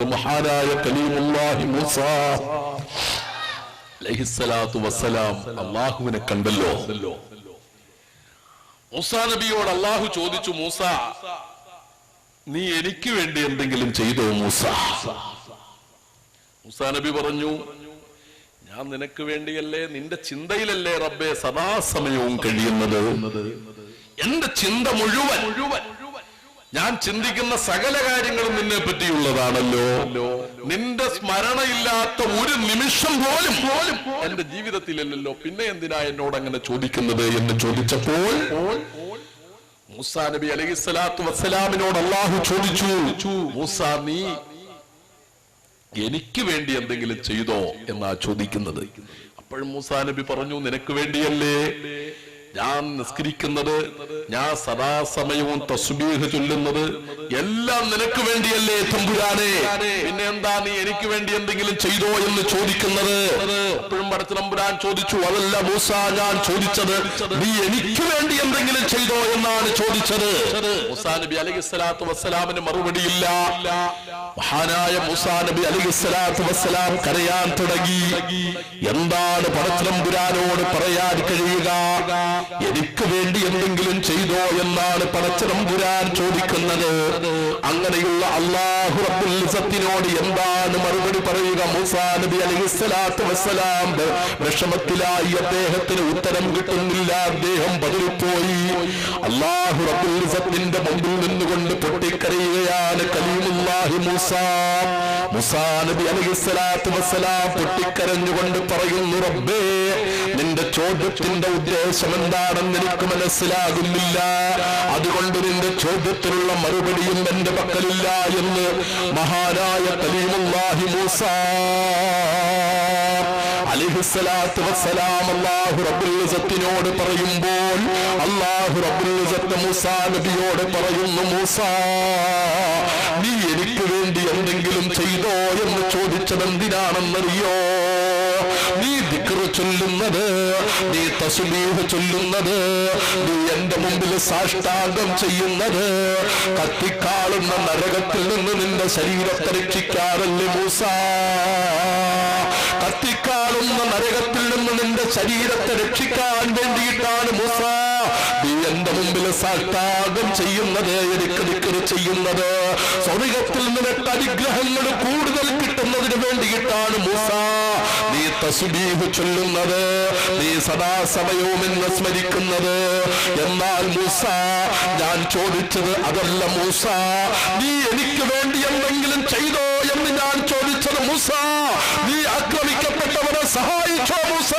മഹാനായ കലീമുല്ലാഹി മൂസ. അലൈഹിസ്സലാത്തു വസ്സലാം. അള്ളാഹുവിനെ കണ്ടല്ലോ. മൂസ നബിയോട് അല്ലാഹു ചോദിച്ചു മൂസ നീ എനിക്ക് വേണ്ടി എന്തെങ്കിലും ചെയ്തോ മൂസ? മൂസ നബി പറഞ്ഞു ഞാൻ നിനക്ക് വേണ്ടിയല്ലേ നിന്റെ ചിന്തയിലല്ലേ റബ്ബെ സദാസമയവും കഴിയുന്നത്? എന്റെ ചിന്ത മുഴുവൻ മുഴുവൻ ഞാൻ ചിന്തിക്കുന്ന സകല കാര്യങ്ങളും നിന്നെ പറ്റിയുള്ളതാണല്ലോ. നിന്റെ സ്മരണയില്ലാത്ത ഒരു നിമിഷം പോലും പോലും എന്റെ ജീവിതത്തിലല്ലല്ലോ. പിന്നെ എന്തിനാ എന്നോട് അങ്ങനെ ചോദിക്കുന്നത് എന്ന് ചോദിച്ചപ്പോൾ മൂസാ നബി അലൈഹി സ്വലാത്തു വസ്സലാമിനോട് അള്ളാഹു ചോദിച്ചു. മൂസാ നീ എനിക്ക് വേണ്ടി എന്തെങ്കിലും ചെയ്തോ എന്നാ ചോദിക്കുന്നത്? അപ്പോഴും മൂസാ നബി പറഞ്ഞു നിനക്ക് വേണ്ടിയല്ലേ? ഞാൻ നിസ്കരിക്കുന്നത് ഞാൻ സദാസമയവും തസ്ബീഹ് ചൊല്ലുന്നത് എല്ലാം നിനക്ക് വേണ്ടിയല്ലേ തമ്പുരാനെ. പിന്നെ എന്താ നീ എനിക്ക് വേണ്ടി എന്തെങ്കിലും ചെയ്തോ എന്ന് ചോദിക്കുന്നത്? അപ്പോഴും പടച്ച തമ്പുരാൻ ചോദിച്ചു അതല്ല മൂസ ഞാൻ ചോദിച്ചത്. നീ എനിക്ക് വേണ്ടി എന്തെങ്കിലും ചെയ്തോ എന്നാണ് ചോദിച്ചത്. മൂസ നബി അലൈഹി സ്വലാത്തു വസ്സലാമിന് മറുപടിയില്ല. മഹാനായ മൂസ നബി അലൈഹി സ്വലാത്തു വസ്സലാം കരയാൻ തുടങ്ങി. എന്താണ് പടച്ചതമ്പുരാനോട് പറയാൻ കഴിയുക? എനിക്ക് വേണ്ടി എന്തെങ്കിലും ചെയ്തോ എന്നാണ് പടച്ചതമ്പുരാൻ ചോദിക്കുന്നത്. അങ്ങനെയുള്ള അള്ളാഹു റബ്ബുൽ ഇസ്സത്തിനോട് എന്താണ് മറുപടി പറയുക? മൂസാ നബി അലൈഹിസ്സലാത്തു വസ്സലാം വിഷമത്തിലായി അദ്ദേഹത്തിന് ഉത്തരം കിട്ടുന്നില്ല. അദ്ദേഹം പതിരിപ്പോയി. അള്ളാഹു റബ്ബുൽ ഇസ്സത്തിന്റെ മുമ്പിൽ നിന്നുകൊണ്ട് പൊട്ടിക്കരയുകയാണ് കലീമുല്ലാഹി മൂസ. മുസാ നബി അലൈഹിസ്സലാത്തു വസ്സലാം പൊട്ടിക്കരഞ്ഞുകൊണ്ട് പറയുന്നു റബ്ബേ നിന്റെ ചോദ്യത്തിന്റെ ഉദ്ദേശം എന്താണെന്ന് എനിക്ക് മനസ്സിലാകുന്നില്ല. അതുകൊണ്ട് നിന്റെ ചോദ്യത്തിനുള്ള മറുപടിയും എന്റെ പക്കലില്ല എന്ന് മഹാനായ കലീമുല്ലാഹി മൂസ. അലിഹിസ്സലാത്തു പറയുമ്പോൾ അള്ളാഹു റബ്ബുൽ ഇസ്സത്ത് മൂസാ നബിയോട് പറയുന്നു മൂസ നീ എനിക്ക് വേണ്ടി എന്തെങ്കിലും ചെയ്തോ? എന്ന് ചോദിച്ചത് എന്തിനാണെന്നറിയോ നീ ദിക്റ് ചൊല്ലുന്നത് നീ തസ്ബീഹ് ചൊല്ലുന്നത് നീ എന്റെ മുമ്പിൽ സാഷ്ടാംഗം ചെയ്യുന്നത്. കത്തിക്കാളുന്ന നരകത്തിൽ നിന്ന് നിന്റെ ശരീരത്തെ രക്ഷിക്കാറല്ലേ മൂസ? കത്തിക്കാളുന്ന നരകത്തിൽ നിന്ന് നിന്റെ ശരീരത്തെ രക്ഷിക്കാൻ വേണ്ടിയിട്ടാണ് മൂസ. നീ എന്റെ മുമ്പിൽ സാഷ്ടാംഗം ചെയ്യുന്നത് എനിക്ക് ദിക്റ് ചെയ്യുന്നത്. സ്വർഗത്തിൽ നിനക്ക് അനുഗ്രഹങ്ങൾ കൂടുതൽ കിട്ടുന്നതിന് വേണ്ടിയിട്ടാണ് മൂസ. തസ്ബീഹ് ചൊല്ലുന്നത്. നീ സദാസമയവും എന്ന് സ്മരിക്കുന്നത്. എന്നാൽ മൂസ ഞാൻ ചോദിച്ചത് അതല്ല മൂസ. നീ എനിക്ക് വേണ്ടി എന്തെങ്കിലും ചെയ്തോ എന്ന് ഞാൻ ചോദിച്ചത് മൂസ. നീ ആക്രമിക്കപ്പെട്ടവരെ സഹായിച്ചോ മൂസ.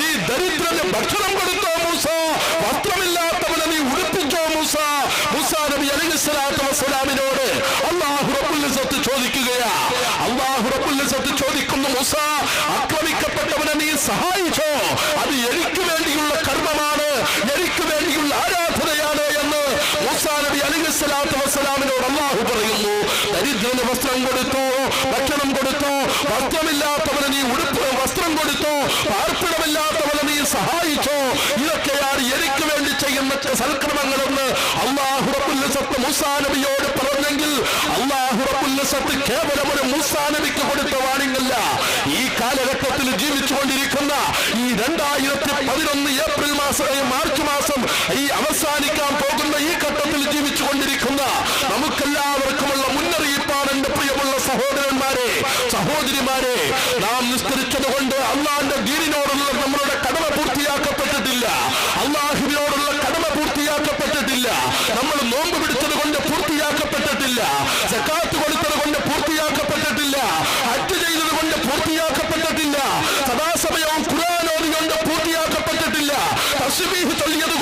നീ ദരിദ്രന് ഭക്ഷണം കൊടുത്തോ മൂസ. വസ്ത്രമില്ലാത്തവനെ നീ ഉടുപ്പിച്ചോ മൂസ. മൂസ നബി അലൈഹി സ്വലാത്തു വസ്സലാമിനോട് അള്ളാഹു റബ്ബുൽ ചോദിക്കുകയാ. അള്ളാഹു റബ്ബുൽ ചോദിക്കുന്നു മൂസ സഹായിച്ചോ? അത് എനിക്ക് വേണ്ടിയുള്ള കർമ്മമാണ് എനിക്ക് വേണ്ടിയുള്ള ആരാധനയാണ് എന്ന് നബി അള്ളാഹു പറയുന്നു. ദരിദ്രന് വസ്ത്രം കൊടുത്തു ഭക്ഷണം കൊടുത്തു വസ്ത്രമില്ലാത്തവന് നീ ഉടുപ്പ് വസ്ത്രം കൊടുത്തു പാർപ്പിടമില്ലാത്തവന് നീ സഹായിച്ചോ? ഇതൊക്കെയാണ് എനിക്ക് വേണ്ടി ചെയ്യുന്ന സൽക്രമങ്ങളെന്ന് അള്ളാഹു റബ്ബുൽ ഇസ്സത്ത് മൂസാ നബിയോട് പറഞ്ഞെങ്കിൽ അള്ളാഹു റബ്ബുൽ ഇസ്സത്ത് കേവലം ഒരു മൂസാ നബിക്ക് കൊടുത്ത വാണിങ്ങല്ല ഈ കാലഘട്ടത്തിൽ ഈ രണ്ടായിരത്തി പതിനൊന്ന് ഏപ്രിൽ മാസം മാർച്ച് മാസം ഈ അവസാനിക്കാൻ പോകുന്ന ഈ ഘട്ടത്തിൽ ജീവിച്ചുകൊണ്ടിരിക്കുന്ന നമുക്കെല്ലാവർക്കുമുള്ള മുന്നറിയിപ്പാണ് എന്റെ പ്രിയമുള്ള സഹോദരന്മാരെ സഹോദരിമാരെ നാം നിസ്കരിച്ചത് കൊണ്ട് അള്ളാന്റെ തസ്ബീഹ് ചൊല്ലിയത്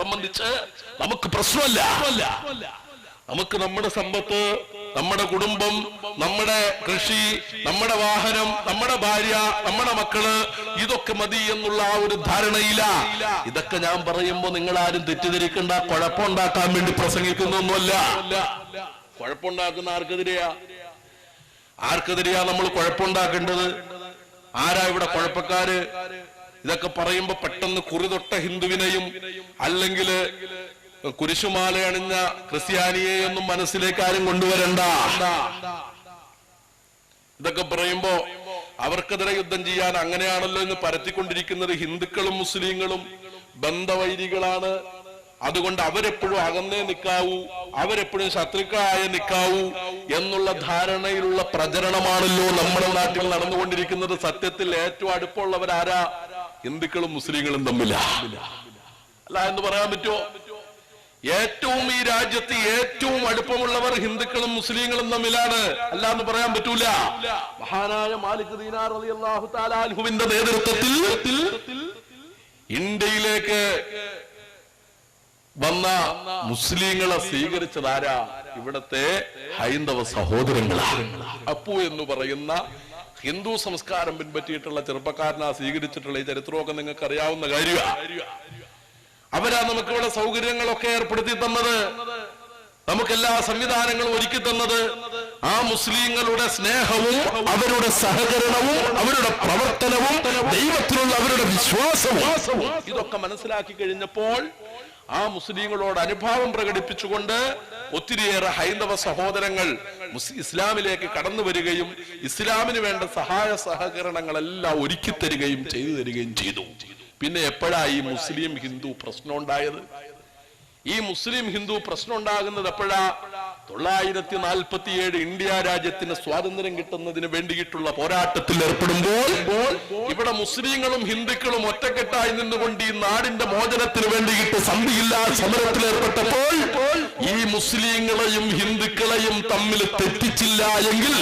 സംബന്ധിച്ച് നമുക്ക് പ്രശ്നമല്ല. നമുക്ക് നമ്മുടെ സമ്പത്ത് നമ്മുടെ കുടുംബം നമ്മുടെ കൃഷി നമ്മുടെ വാഹനം നമ്മുടെ ഭാര്യ നമ്മുടെ മക്കൾ ഇതൊക്കെ മതി എന്നുള്ള ആ ഒരു ധാരണയില്ല ഇതൊക്കെ ഞാൻ പറയുമ്പോ നിങ്ങൾ ആരും തെറ്റിദ്ധരിക്കേണ്ട കുഴപ്പമുണ്ടാക്കാൻ വേണ്ടി പ്രസംഗിക്കുന്നൊന്നുമല്ല. കുഴപ്പമുണ്ടാക്കുന്ന ആർക്കെതിരെയാ? ആർക്കെതിരെയാ നമ്മൾ കുഴപ്പമുണ്ടാക്കേണ്ടത്? ആരാ ഇവിടെ കുഴപ്പക്കാര്? ഇതൊക്കെ പറയുമ്പോ പെട്ടെന്ന് കുറിതൊട്ട ഹിന്ദുവിനെയും അല്ലെങ്കിൽ കുരിശുമാല അണിഞ്ഞ ക്രിസ്ത്യാനിയെയൊന്നും മനസ്സിലേക്ക് ആരും കൊണ്ടുവരണ്ട. ഇതൊക്കെ പറയുമ്പോ അവർക്കെതിരെ യുദ്ധം ചെയ്യാൻ അങ്ങനെയാണല്ലോ എന്ന് പരത്തിക്കൊണ്ടിരിക്കുന്നത് ഹിന്ദുക്കളും മുസ്ലിങ്ങളും ബന്ധവൈരികളാണ്. അതുകൊണ്ട് അവരെപ്പോഴും അകന്നേ നിൽക്കാവൂ അവരെപ്പോഴും ശത്രുക്കളായ നിൽക്കാവൂ എന്നുള്ള ധാരണയിലുള്ള പ്രചരണമാണല്ലോ നമ്മുടെ നാട്ടിൽ നടന്നുകൊണ്ടിരിക്കുന്നത്. സത്യത്തിൽ ഏറ്റവും അടുപ്പമുള്ളവരാരാ? ഹിന്ദുക്കളും മുസ്ലിങ്ങളും തമ്മില. അല്ല എന്ന് പറയാൻ പറ്റുമോ ഏറ്റവും ഈ രാജ്യത്ത് ഏറ്റവും അടുപ്പമുള്ളവർ ഹിന്ദുക്കളും മുസ്ലിങ്ങളും തമ്മിലാണ്. അല്ല എന്ന് പറയാൻ പറ്റൂല. മഹാനായ മാലിക് ദീനാർ നേതൃത്വത്തിൽ ഇന്ത്യയിലേക്ക് വന്ന മുസ്ലിങ്ങളെ സ്വീകരിച്ചതാരാ? ഇവിടത്തെ ഹൈന്ദവ സഹോദരങ്ങളാണ് അപ്പു എന്ന് പറയുന്ന ഹിന്ദു സംസ്കാരം പിൻപറ്റിയിട്ടുള്ള ചെറുപ്പക്കാരനാ സ്വീകരിച്ചിട്ടുള്ള ഈ ചരിത്രമൊക്കെ നിങ്ങൾക്ക് അറിയാവുന്ന കാര്യമാണ് അവരാ നമുക്ക് ഇവിടെ സൗകര്യങ്ങളൊക്കെ ഏർപ്പെടുത്തി തന്നത്. നമുക്കെല്ലാ സംവിധാനങ്ങളും ഒരുക്കി തന്നത്. ആ മുസ്ലിങ്ങളുടെ സ്നേഹവും അവരുടെ സഹകരണവും അവരുടെ പ്രവർത്തനവും ദൈവത്തിലുള്ള അവരുടെ വിശ്വാസവും. ഇതൊക്കെ മനസ്സിലാക്കി കഴിഞ്ഞപ്പോൾ ആ മുസ്ലിങ്ങളോട് അനുഭാവം പ്രകടിപ്പിച്ചുകൊണ്ട് ഒത്തിരിയേറെ ഹൈന്ദവ സഹോദരങ്ങൾ ഇസ്ലാമിലേക്ക് കടന്നു വരികയും ഇസ്ലാമിന് വേണ്ട സഹായ സഹകരണങ്ങളെല്ലാം ഒരുക്കി തരികയും ചെയ്തു തരികയും ചെയ്തു. പിന്നെ എപ്പോഴാ ഈ മുസ്ലിം ഹിന്ദു പ്രശ്നം ഉണ്ടായത്? ഈ മുസ്ലിം ഹിന്ദു പ്രശ്നം ഉണ്ടാകുന്നത് എപ്പോഴാ? തൊള്ളായിരത്തി നാൽപ്പത്തിയേഴ് ഇന്ത്യ രാജ്യത്തിന് സ്വാതന്ത്ര്യം കിട്ടുന്നതിന് വേണ്ടിയിട്ടുള്ള പോരാട്ടത്തിൽ ഏർപ്പെടുമ്പോൾ ഇവിടെ മുസ്ലിങ്ങളും ഹിന്ദുക്കളും ഒറ്റക്കെട്ടായി നിന്നുകൊണ്ട് ഈ നാടിന്റെ മോചനത്തിന് വേണ്ടിയിട്ട് സന്ധിയില്ല സമരത്തിൽ ഏർപ്പെട്ടപ്പോൾ ഈ മുസ്ലിങ്ങളെയും ഹിന്ദുക്കളെയും തമ്മിൽ തെറ്റിച്ചില്ല എങ്കിൽ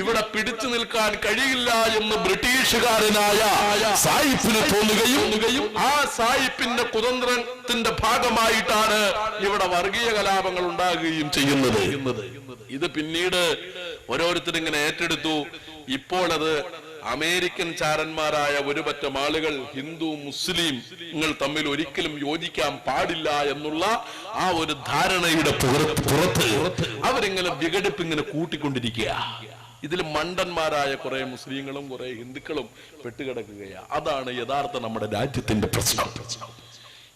ഇവിടെ പിടിച്ചു നിൽക്കാൻ കഴിയില്ല എന്ന് ബ്രിട്ടീഷുകാരനായ സായിപ്പിന് തോന്നുകയും ആ സായിപ്പിന്റെ കുതന്ത്രത്തിന്റെ ഭാഗമായിട്ടാണ് ഇവിടെ വർഗീയ കലാപങ്ങൾ ഉണ്ടാകുകയും ചെയ്യുന്നത്. ഇത് പിന്നീട് ഓരോരുത്തർ ഇങ്ങനെ ഏറ്റെടുത്തു. ഇപ്പോൾ അത് അമേരിക്കൻ ചാരന്മാരായ ഒരു പറ്റം ആളുകൾ ഹിന്ദു മുസ്ലിം നിങ്ങൾ തമ്മിൽ ഒരിക്കലും യോജിക്കാൻ പാടില്ല എന്നുള്ള ആ ഒരു ധാരണയുടെ പുറത്ത് പുറത്ത് അവരിങ്ങനെ വിഘടിപ്പ് ഇങ്ങനെ കൂട്ടിക്കൊണ്ടിരിക്കുക. ഇതിൽ മണ്ടന്മാരായ കുറെ മുസ്ലിങ്ങളും കുറെ ഹിന്ദുക്കളും പെട്ടുകിടക്കുകയാണ് അതാണ് യഥാർത്ഥ നമ്മുടെ രാജ്യത്തിന്റെ പ്രശ്നം.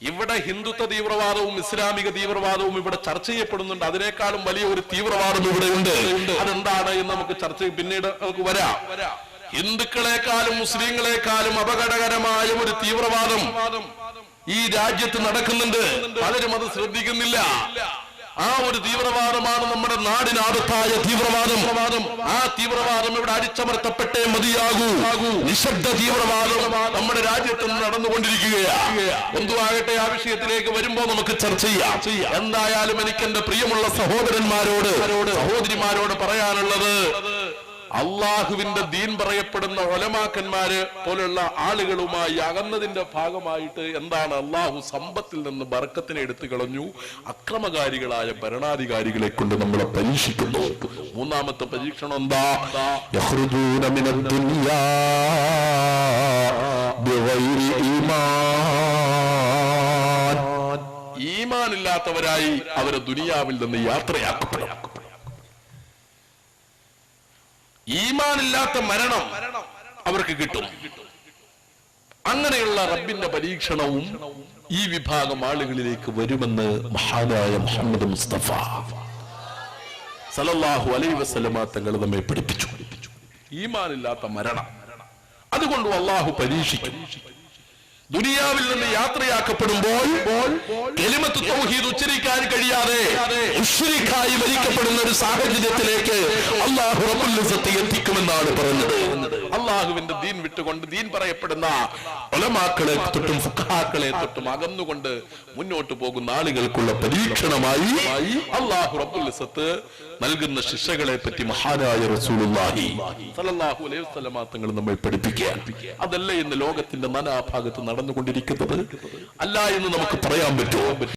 ഇവിടെ ഹിന്ദുത്വ തീവ്രവാദവും ഇസ്ലാമിക തീവ്രവാദവും ഇവിടെ ചർച്ച ചെയ്യപ്പെടുന്നുണ്ട്. അതിനേക്കാളും വലിയ ഒരു തീവ്രവാദം ഇവിടെ ഉണ്ട്. അതെന്താണ് എന്ന് നമുക്ക് ചർച്ച പിന്നീട് നമുക്ക് വരാം. ഹിന്ദുക്കളെക്കാളും മുസ്ലിങ്ങളെക്കാളും അപകടകരമായ ഒരു തീവ്രവാദം ഈ രാജ്യത്ത് നടക്കുന്നുണ്ട്. പലരും അത് ശ്രദ്ധിക്കുന്നില്ല. ആ ഒരു തീവ്രവാദമാണ് നമ്മുടെ നാടിനാദത്തായ തീവ്രവാദം. ആ തീവ്രവാദം ഇവിടെ അടിച്ചമർത്തപ്പെട്ടേ മതിയാകൂ. നിശബ്ദ തീവ്രവാദം നമ്മുടെ രാജ്യത്ത് നടന്നുകൊണ്ടിരിക്കുകയാണ് എന്തുവാകട്ടെ ആ വിഷയത്തിലേക്ക് വരുമ്പോ നമുക്ക് ചർച്ച ചെയ്യാം. എന്തായാലും എനിക്ക് എന്റെ പ്രിയമുള്ള സഹോദരന്മാരോട് സഹോദരിമാരോട് പറയാനുള്ളത് അള്ളാഹുവിന്റെ ദീൻ പറയപ്പെടുന്ന ഒലമാക്കന്മാര് പോലുള്ള ആളുകളുമായി അകന്നതിന്റെ ഭാഗമായിട്ട് എന്താണ് അള്ളാഹു സമ്പത്തിൽ നിന്ന് ബർക്കത്തിനെ എടുത്തു കളഞ്ഞു. അക്രമകാരികളായ ഭരണാധികാരികളെ കൊണ്ട് നമ്മളെ പരീക്ഷിക്കുന്നു. മൂന്നാമത്തെ പരീക്ഷണം എന്താ? ഈമാനില്ലാത്തവരായി അവരെ ദുനിയാവിൽ നിന്ന് യാത്രയാക്കപ്പെടും ഈമാനില്ലാത്ത മരണം അവർക്ക് കിട്ടും. അങ്ങനെയുള്ള റബ്ബിന്റെ പരീക്ഷണവും ഈ വിഭാഗം ആളുകളിലേക്ക് വരുമെന്ന് മഹാനായ മുഹമ്മദ് മുസ്തഫ സലല്ലാഹു അലൈ വസ്ലമ തങ്ങൾ നമ്മെ പഠിപ്പിച്ചു. ഈമാനില്ലാത്ത മരണം. അതുകൊണ്ട് അള്ളാഹു പരീക്ഷിക്കും. ദുനിയാവിൽ നിന്ന് യാത്രയാക്കപ്പെടുമ്പോൾ തൗഹീദ് ഉച്ചരിക്കാൻ കഴിയാതെ മുശ്രിക്കായി മരിക്കപ്പെടുന്ന ഒരു സാഹചര്യത്തിലേക്ക് അള്ളാഹു റബ്ബുൽ ഇസ്സത്ത് എത്തിക്കുമെന്നാണ് പറഞ്ഞത്. അള്ളാഹുവിന്റെ ദീൻ വിട്ടുകൊണ്ട് ദീൻ പറയപ്പെടുന്ന ഒലമാക്കളെ തൊട്ടും ഫുഖാക്കളെ തൊട്ടും അകന്നുകൊണ്ട് മുന്നോട്ട് പോകുന്ന ആളുകൾക്കുള്ള പരീക്ഷണമായി അള്ളാഹു റബ്ബുൽ ഇസ്സത്ത് നൽകുന്ന ശിക്ഷകളെ പറ്റി മഹാനായ റസൂലുള്ളാഹി സ്വല്ലല്ലാഹു അലൈഹി വസല്ലമ തങ്ങൾ നമ്മെ പഠിപ്പിക്കുക അതല്ലേ ഇന്ന് ലോകത്തിന്റെ നാനാഭാഗത്ത് നടന്നു നടന്നുകൊണ്ടിരിക്കുന്നത് അല്ല എന്ന് നമുക്ക് പറയാൻ പറ്റുമോ?